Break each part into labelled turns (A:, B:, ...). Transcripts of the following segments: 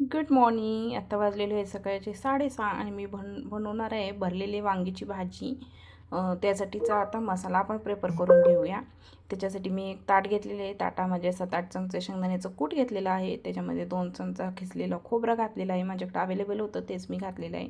A: Good morning आत्ता वाजलेले आहे सकाळचे साडेसहा आणि मी बन बनवणार आहे भरलेली वांगीची भाजी. त्यासाठीचा आता मसाला आपण प्रिपेअर करून घेऊया. त्याच्यासाठी मी एक ताट घेतलेले आहे. ताटामध्ये सात आठ चमचे शेंगदाण्याचं कूट घेतलेलं आहे. त्याच्यामध्ये दोन चमचा खिसलेला खोबरं घातलेला आहे. माझ्याकडे अवेलेबल होतं तेच मी घातलेलं आहे.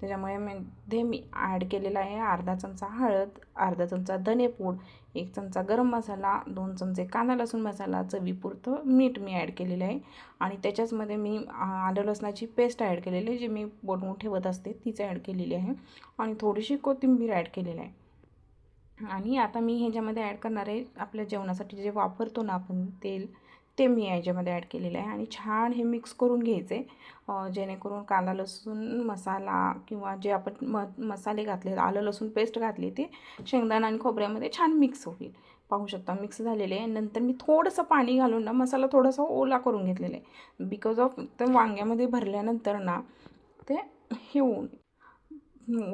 A: त्याच्यामुळे मध्ये मी ॲड केलेला आहे अर्धा चमचा हळद अर्धा चमचा धनेपूड एक चमचा गरम मसाला दोन चमचे कांदा लसूण मसाला चवीपुरतं मीठ मी ॲड केलेलं आहे. आणि त्याच्याचमध्ये मी आलं लसणाची पेस्ट ॲड केलेली आहे जी मी बनवून ठेवत असते तीच ॲड केलेली आहे. आणि थोडीशी कोथिंबीर ॲड केलेली आहे. आणि आता मी ह्याच्यामध्ये ॲड करणार आहे आपल्या जेवणासाठी जे वापरतो ना आपण तेल ते मी याच्यामध्ये ॲड केलेलं आहे. आणि छान हे मिक्स करून घ्यायचे. जेणेकरून कांदा लसूण मसाला किंवा जे आपण म मसाले घातले आलं लसूण पेस्ट घातली ते शेंगदाणा आणि खोबऱ्यामध्ये छान मिक्स होईल. पाहू शकता मिक्स झालेले आहे. नंतर मी थोडंसं पाणी घालून ना मसाला थोडासा ओला करून घेतलेला आहे. बिकॉज ऑफ ते वांग्यामध्ये भरल्यानंतर ना ते हे होऊन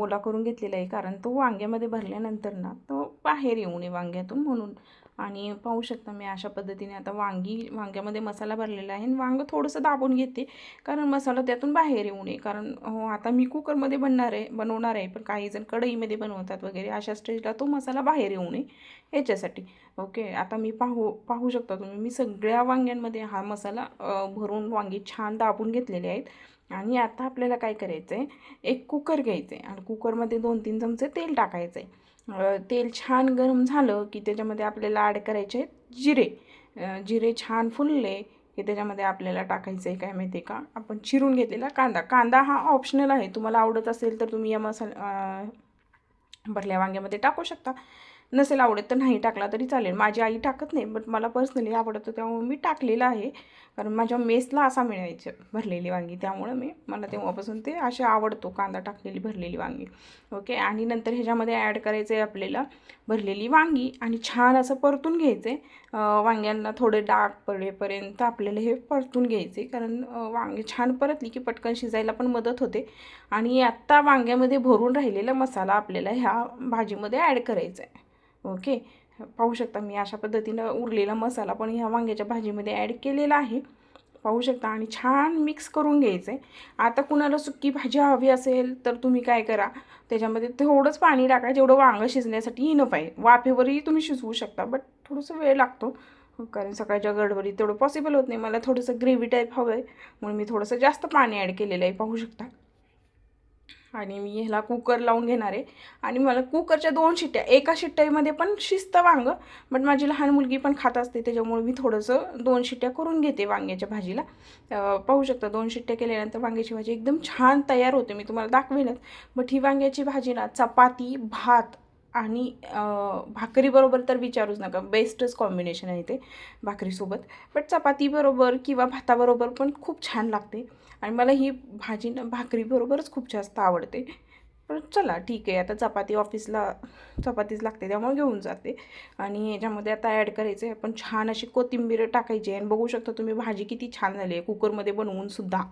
A: ओला करून घेतलेला आहे. कारण तो वांग्यामध्ये भरल्यानंतर ना तो बाहेर येऊ नये वांग्यातून म्हणून. आणि पाहू शकता मी अशा पद्धतीने आता वांगी वांग्यामध्ये मसाला भरलेला आहे. आणि वांगं थोडंसं दाबून घेते कारण मसाला त्यातून बाहेर येऊ नये. कारण हो आता मी कुकरमध्ये बनणार आहे बनवणार आहे पण काही जण कढईमध्ये बनवतात वगैरे अशा स्टेजला तो मसाला बाहेर येऊ नये याच्यासाठी. ओके आता मी पाहू पाहू शकता तुम्ही मी सगळ्या वांग्यांमध्ये हा मसाला भरून वांगी छान दाबून घेतलेले आहेत. आणि आता आपल्याला काय करायचं आहे एक कुकर घ्यायचं आहे आणि कुकरमध्ये दोन तीन चमचे तेल टाकायचं आहे तेल छान गरम झालं की त्याच्यामध्ये आपल्याला ॲड करायचे आहेत जिरे. जिरे छान फुलले की त्याच्यामध्ये आपल्याला टाकायचं आहे काय माहिती आहे का? आपण चिरून घेतलेला कांदा. कांदा हा ऑप्शनल आहे. तुम्हाला आवडत असेल तर तुम्ही या मसाला भरल्या वांग्यामध्ये टाकू शकता. नसेल आवडत तर नाही टाकला तरी चालेल. माझी आई टाकत नाही बट मला पर्सनली आवडतं त्यामुळे मी टाकलेलं आहे. कारण माझ्या मेसला असा मिळायचं भरलेली वांगी. त्यामुळं मी मला तेव्हापासून ते असे आवडतो कांदा टाकलेली भरलेली वांगी. ओके आणि नंतर ह्याच्यामध्ये ॲड करायचं आहे आपल्याला भरलेली वांगी आणि छान असं परतून घ्यायचं आहे वांग्यांना थोडे डाग पडेपर्यंत आपल्याला हे परतून घ्यायचे कारण वांगे छान परतली की पटकन शिजायला पण मदत होते. आणि आत्ता वांग्यामध्ये भरून राहिलेला मसाला आपल्याला ह्या भाजीमध्ये ॲड करायचा आहे ओके. पाहू शकता मी अशा पद्धतीनं उरलेला मसाला पण ह्या वांग्याच्या भाजीमध्ये ॲड केलेला आहे. पाहू शकता आणि छान मिक्स करून घ्यायचं आहे आता कुणाला सुक्की भाजी हवी असेल तर तुम्ही काय करा? त्याच्यामध्ये थोडंच पाणी टाका जेवढं वांगं शिजण्यासाठी इनफ आहे. वाफेवरही तुम्ही शिजवू शकता बट थोडंसं वेळ लागतो. कारण सकाळच्या गडबडीत तेवढं पॉसिबल होत नाही. मला थोडंसं ग्रेव्ही टाईप हवं आहे म्हणून मी थोडंसं जास्त पाणी ॲड केलेलं आहे. पाहू शकता. आणि मी ह्याला कुकर लावून घेणार आहे. आणि मला कुकरच्या दोन शिट्ट्या एका शिट्ट्यामध्ये पण शिजतं वांगं बट माझी लहान मुलगी पण खात असते त्याच्यामुळे मी थोडंसं दोन शिट्ट्या करून घेते वांग्याच्या भाजीला. पाहू शकता दोन शिट्ट्या केल्यानंतर वांग्याची भाजी एकदम छान तयार होते मी तुम्हाला दाखवेनच. बट ही वांग्याची भाजी ना चपाती भात आणि भाकरीबरोबर तर विचारूच नका. बेस्टच कॉम्बिनेशन आहे ते भाकरीसोबत. बट चपातीबरोबर किंवा भाताबरोबर पण खूप छान लागते. आणि मला ही भाजी ना भाकरीबरोबरच खूप जास्त आवडते. पण चला ठीक आहे. आता चपाती ऑफिसला चपातीच लागते त्यामुळे घेऊन जाते. आणि याच्यामध्ये आता ॲड करायचं आहे आपण छान अशी कोथिंबीर टाकायची आहे. आणि बघू शकता तुम्ही भाजी किती छान झाली आहे. कुकरमध्ये बनवूनसुद्धा